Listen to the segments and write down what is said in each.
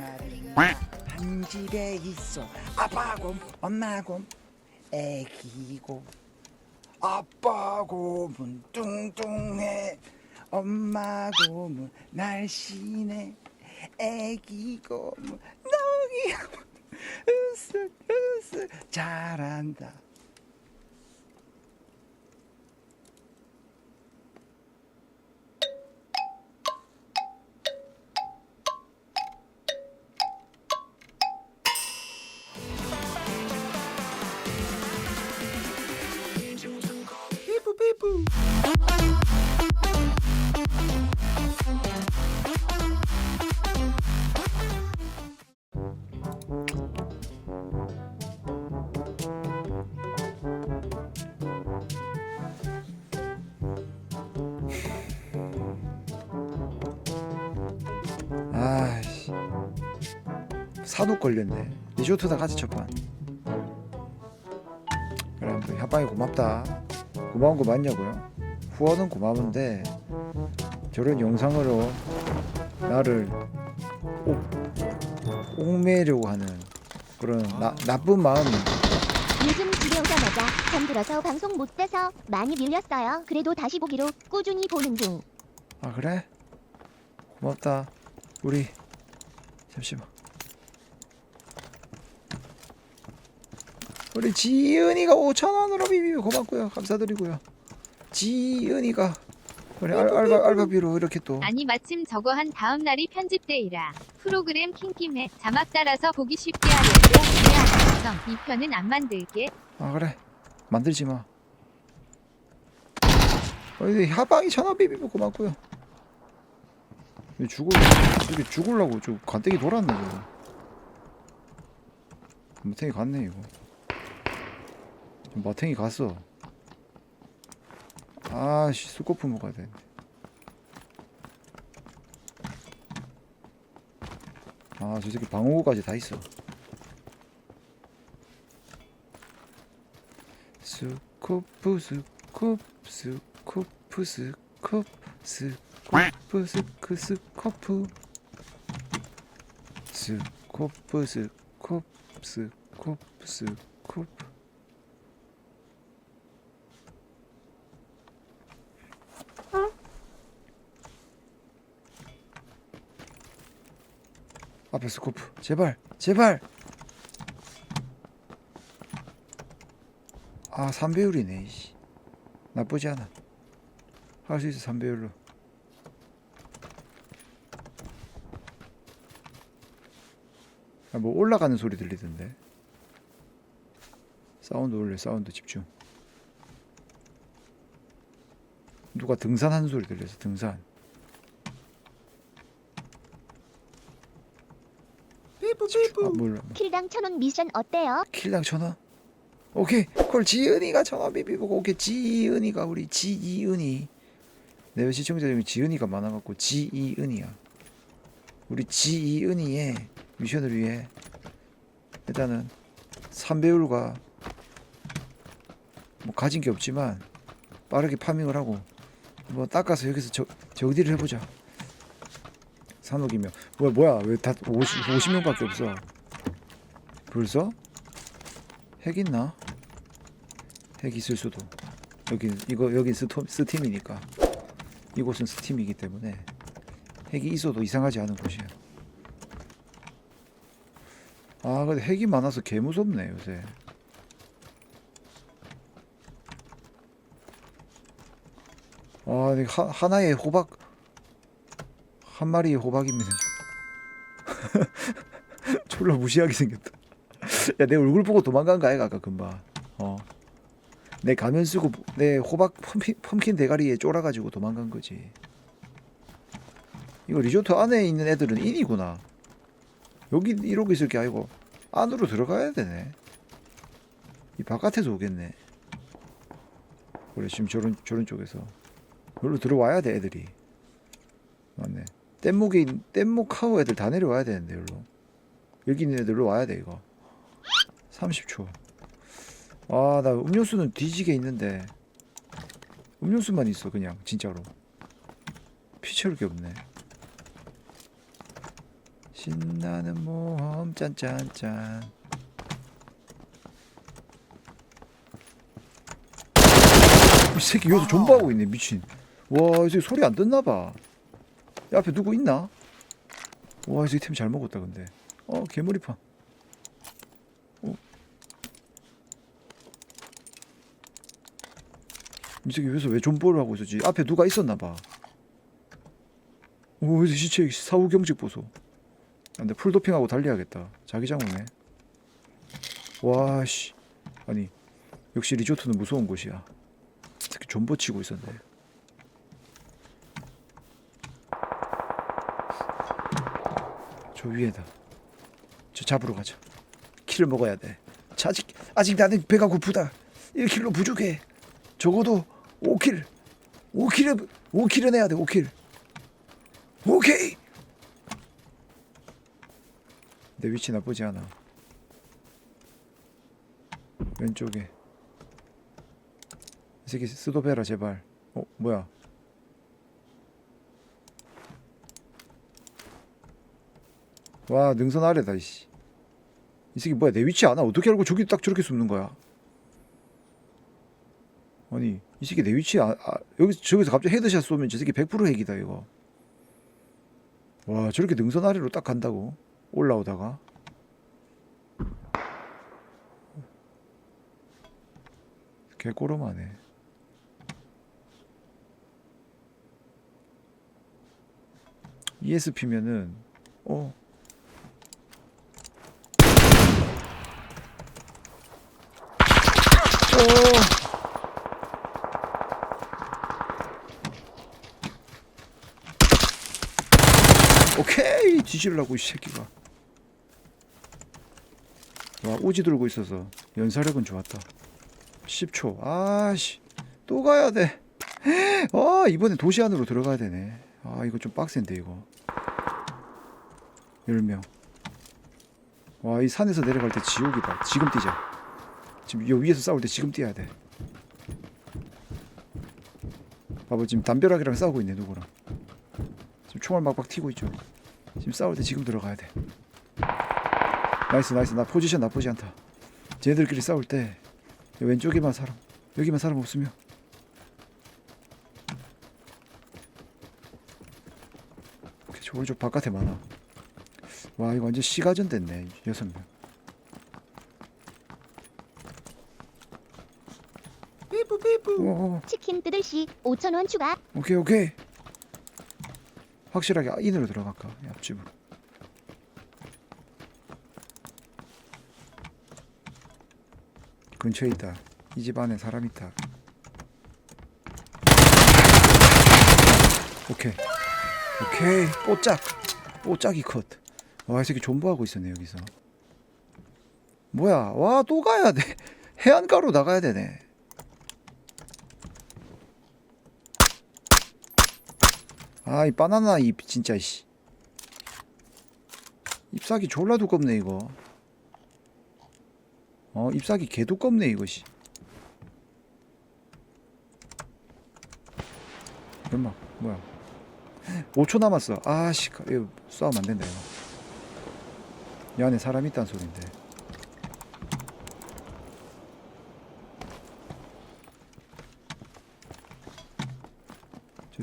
마리가 한 집에 있어. 아빠곰 엄마곰 애기곰 아빠곰은 뚱뚱해. 엄마곰은 날씬해. 애기곰은 너기 으쓱 으쓱 잘한다 아씨. 산옥 걸렸네. 리조트다 같이 첫판. 그래 뭐 협박이 고맙다 고마운 거 맞냐고요? 후원은 고마운데 저런 영상으로 나를 옥, 옥매려고 하는 그런 나, 나쁜 마음이 요즘 집에 오자마자 잠들어서 방송 못 돼서 많이 밀렸어요. 그래도 다시 보기로 꾸준히 보는 중. 아 그래? 고맙다 우리 잠시만 우리 지은이가 5천원으로 비비 고맙고요 감사드리고요 지은이가 우리 알, 알바, 알바비로 이렇게 또 아니 마침 저거 한 다음 날이 편집데이라 프로그램 킹김에 자막 따라서 보기 쉽게 하려고 이 편은 안 만들게 아 그래 만들지 마. 어디 하방이 전화 비비고 고맙고요. 죽을 이게 죽을라고 저 간땡이 돌았네 저거. 마탱이 갔네 이거. 마탱이 갔어. 아씨 수코프 먹어야 되는데. 아저 새끼 방어구까지 다 있어. 스코프 스코프 스코프 스코프 스코프 스크 스코프 스코프 스코프 스코프 스코프 앞에 스코프. 제발 제발. 아 3배율이네 이씨. 나쁘지 않아. 할 수 있어 3배율로. 아, 뭐 올라가는 소리 들리던데. 사운드 올려 사운드 집중. 누가 등산하는 소리 들려서 등산 아 몰라. 킬당 천원 미션 어때요? 킬당 천원? 오케이. 그걸 지은이가 천원 비비고 오케이. 지은이가 우리 지이은이. 내 시청자 중에 지은이가 많아갖고 지이은이야. 우리 지이은이의 미션을 위해 일단은 3배율과 뭐 가진 게 없지만 빠르게 파밍을 하고 한번 닦아서 여기서 저, 저기를 해보자 산옥이면 뭐야 뭐야 왜 다 50, 50명밖에 없어 벌써? 핵 있나? 핵 있을 수도. 여기 이거 여기 스톰 스팀이니까 이곳은 스팀이기 때문에 핵이 있어도 이상하지 않은 곳이야. 아 근데 핵이 많아서 개 무섭네 요새. 아 하, 하나의 호박 한 마리의 호박이면 졸라 무시하게 생겼다. 야 내 얼굴 보고 도망간 거 아이가 아까 금방. 어. 내 가면 쓰고 내 호박 펌킨, 펌킨 대가리에 쫄아가지고 도망간 거지. 이거 리조트 안에 있는 애들은 인이구나. 여기 이러고 있을 게 아니고 안으로 들어가야 되네. 이 바깥에서 오겠네. 그래 지금 저런 저런 쪽에서. 여기로 들어와야 돼 애들이 뗏목에 있- 뗏목 카우 애들 다 내려와야 되는데 여기로 여기 있는 애들로 와야 돼 이거 30초. 아, 나 음료수는 뒤지게 있는데. 음료수만 있어, 그냥, 진짜로. 피 채울 게 없네. 신나는 모험 짠짠짠 이 새끼 여기서 존버하고 있네 미친 와이 새끼 소리 안 듣나봐 야 앞에 누구 있나? 와이 새끼 템잘 먹었다 근데. 어 개머리판. 어. 이 새끼 여기서 왜 존버를 하고 있었지? 앞에 누가 있었나봐. 오 시체 사후 경직 보소. 아, 근데 풀 도핑하고 달려야겠다. 자기장 오네 와 씨. 아니 역시 리조트는 무서운 곳이야. 특히 존버 치고 있었네 저 위에다. 저 잡으러 가자. 킬을 먹어야 돼. 자, 아직 아직 나는 배가 고프다. 1킬로 부족해. 적어도 5킬. 5킬은 5킬은 해야 돼 5킬. 오케이! 내 위치 나쁘지 않아. 왼쪽에. 이 새끼 스도베라 제발. 어 뭐야 와 능선 아래다 이씨. 이 새끼 뭐야 내 위치 아나? 어떻게 알고 저기 딱 저렇게 숨는 거야? 아니 이 새끼 내 위치 아, 아 여기 저기서 갑자기 헤드샷 쏘면 저 새끼 100% 핵이다 이거. 와 저렇게 능선 아래로 딱 간다고? 올라오다가? 개꼬름하네. ESP면은 어 오케이 뒤질라고 이 새끼가. 와 우지 들고 있어서. 연사력은 좋았다. 10초. 아씨 또 가야 돼아 이번엔 도시 안으로 들어가야 되네. 아 이거 좀 빡센데 이거. 10명. 와 이 산에서 내려갈 때 지옥이다. 지금 뛰자 지금 여 위에서 싸울 때 지금 뛰어야 돼. 봐봐 지금 담벼락이랑 싸우고 있네 누구랑. 지금 총알 막막 튀고 있죠. 지금 싸울 때 지금 들어가야 돼. 나이스 나이스. 나 포지션 나쁘지 않다. 쟤네들끼리 싸울 때 왼쪽에만 사람 여기만 사람 없으면. 오른쪽 바깥에 많아. 와 이거 완전 시가전 됐네 여섯 명 어, 치킨 뜯을 시 5,000원 추가. 오케이 오케이. 확실하게 인으로 들어갈까 앞집으로 근처에 있다. 이 집 안에 사람 있다. 오케이. 오케이. 뽀짝. 뽀짝이 컷와이 새끼 존버하고 있었네 여기서. 뭐야? 와 또 가야 돼. 해안가로 나가야 되네 아 이 바나나 잎 진짜 씨. 잎사귀 졸라 두껍네 이거. 어 잎사귀 개 두껍네 이것이 얼마? 뭐야? 5초 남았어. 아씨. 이거 싸우면 안 된다 이거. 이 안에 사람 있다는 소린데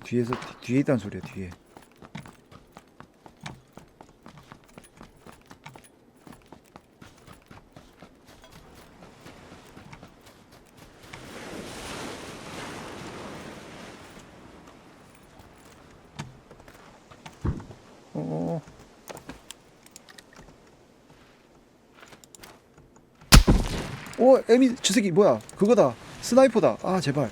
뒤에서 뒤- 뒤에 있다는 소리야 뒤에. 어어 오 에미 저 새끼 뭐야? 그거다. 스나이퍼다. 아 제발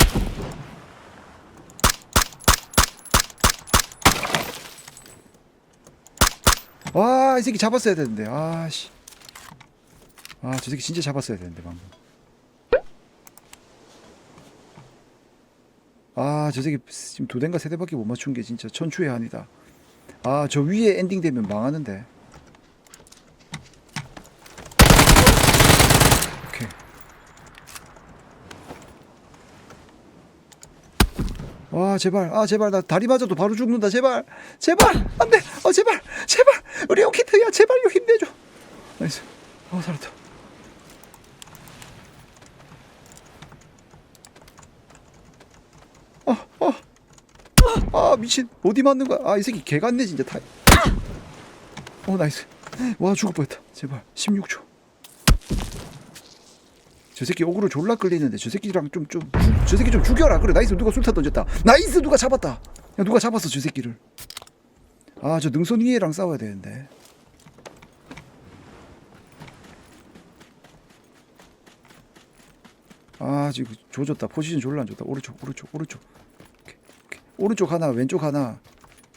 와, 이 새끼 잡았어야 되는데. 아, 씨. 아, 저 새끼 진짜 잡았어야 되는데, 방금. 아, 저 새끼 지금 두 대인가 세 대밖에 못 맞춘 게 진짜 천추의 한이다. 아, 저 위에 엔딩 되면 망하는데. 와 제발. 아 제발. 나 다리 맞아도 바로 죽는다. 제발. 제발. 안돼. 어 제발. 제발. 우리 오키트야. 제발 요 힘내줘. 나이스. 어 살았다. 어어아 미친. 어디 맞는 거야? 아 이 새끼 개 같네 진짜. 타이 어 나이스. 와 죽을 뻔했다. 제발. 16초 저 새끼 어그로 졸라 끌리는데 저 새끼랑 좀 좀 저 새끼 좀 죽여라. 그래 나이스. 누가 술타 던졌다. 나이스. 누가 잡았다. 야 누가 잡았어 저 새끼를. 아 저 능선 위에랑 싸워야 되는데. 아 지금 조졌다. 포지션 졸라 안 좋다. 오른쪽 오른쪽 오른쪽. 오케이, 오케이. 오른쪽 하나 왼쪽 하나.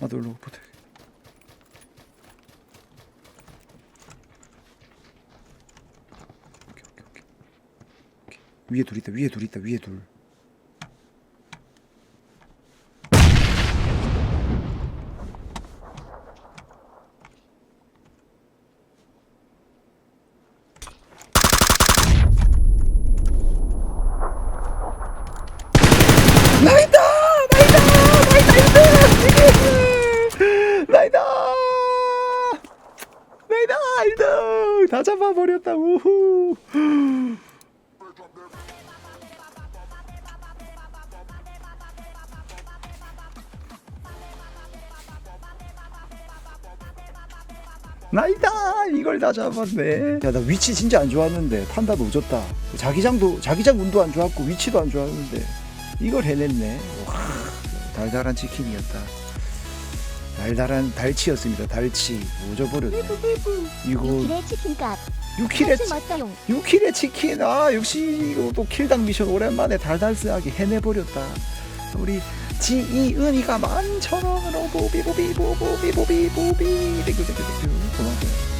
나도 일로 붙어 오케이, 오케이, 오케이. 오케이. 위에 둘 있다 위에 둘 있다 위에 둘. 나이다! 나이다! 나이다 나이다 나이다! 나이다 나이다 다 잡아버렸다 우후 나이다 이걸 다 잡았네. 야 나 위치 진짜 안 좋았는데 판다 노졌다. 자기장도 자기장 운도 안 좋았고 위치도 안 좋았는데 이걸 해냈네. 와 달달한 치킨이었다. 달달한 달치였습니다 달치. 오져버렸네. 이거 6킬의 치킨값. 6킬의 사실 멋져용. 6킬의 치킨. 아 역시 이거 또 킬당 미션 오랜만에 달달스하게 해내버렸다 우리 지이은이가 만천 원으로 보비 보비 보비 보비 보비 땡큐 땡큐 땡큐. 고마워요